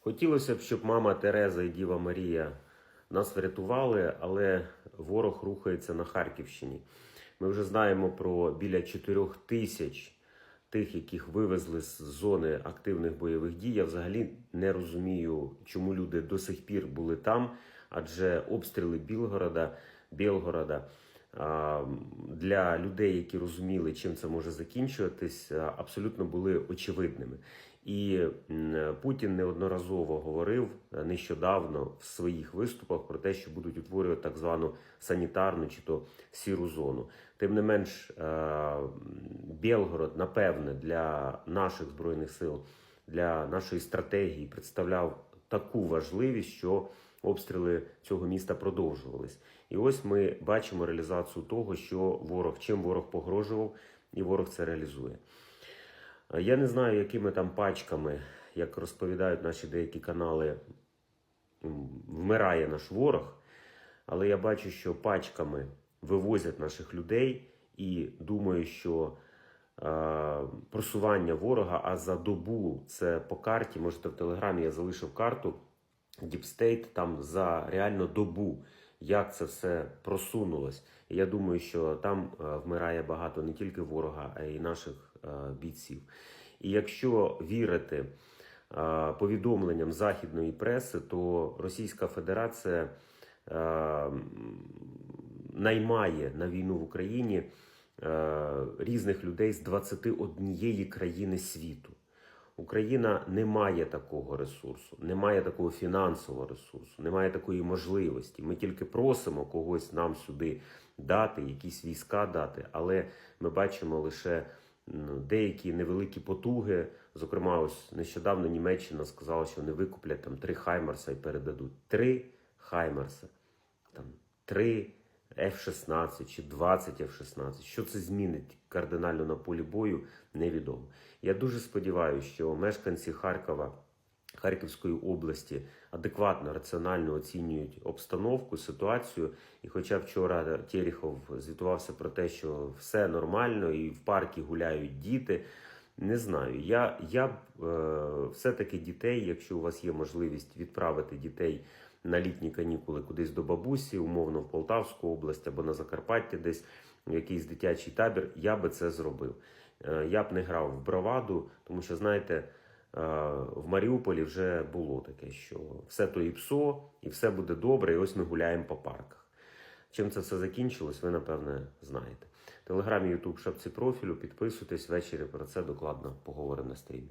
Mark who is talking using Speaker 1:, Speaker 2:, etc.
Speaker 1: Хотілося б, щоб мама Тереза і Діва Марія нас врятували, але ворог рухається на Харківщині. Ми вже знаємо про біля 4 тисяч тих, яких вивезли з зони активних бойових дій. Я взагалі не розумію, чому люди до сих пір були там, адже обстріли Білгорода, Білгорода для людей, які розуміли, чим це може закінчуватись, абсолютно були очевидними. І Путін неодноразово говорив е, нещодавно в своїх виступах про те, що будуть утворювати так звану санітарну чи то сіру зону. Тим не менш, е, Білгород, напевне, для наших збройних сил, для нашої стратегії представляв таку важливість, що обстріли цього міста продовжувались. І ось ми бачимо реалізацію того, що ворог чим ворог погрожував, і ворог це реалізує. Е, Я не знаю, якими там пачками, як розповідають наші деякі канали, вмирає наш ворог, але я бачу, що пачками вивозять наших людей і думаю, що е, просування ворога, а за добу це по карті, можете в телеграмі я залишив карту Діпстейт там за реально добу, як це все просунулось. І я думаю, що там е, вмирає багато не тільки ворога, а й наших е, бійців. І якщо вірити е, повідомленням західної преси, то Російська Федерація наймає на війну в Україні різних людей з 21 країни світу. Україна не має такого ресурсу, не має такого фінансового ресурсу, не має такої можливості. Ми тільки просимо когось нам сюди дати, якісь війська дати, але ми бачимо лише деякі невеликі потуги. Зокрема, ось нещодавно Німеччина сказала, що вони викуплять там три Хаймарса і передадуть. Три Хаймарса, там три F-16 чи 20 F-16. Що це змінить кардинально на полі бою, невідомо. Я дуже сподіваюся, що мешканці Харкова, Харківської області адекватно, раціонально оцінюють обстановку, ситуацію. І хоча вчора Терехов звітувався про те, що все нормально і в паркі гуляють діти. Не знаю. Я, я е, все-таки дітей, якщо у вас є можливість відправити дітей на літні канікули кудись до бабусі, умовно в Полтавську область або на Закарпаття, десь в якийсь дитячий табір, я би це зробив. Е, я б не грав в браваду, тому що, знаєте, е, в Маріуполі вже було таке, що все то і псо, і все буде добре, і ось ми гуляємо по парках. Чим це все закінчилось, ви напевне знаєте. Телеграмі, Ютуб, шапці профілю, підписуйтесь ввечері про це докладно поговоримо на стрімі.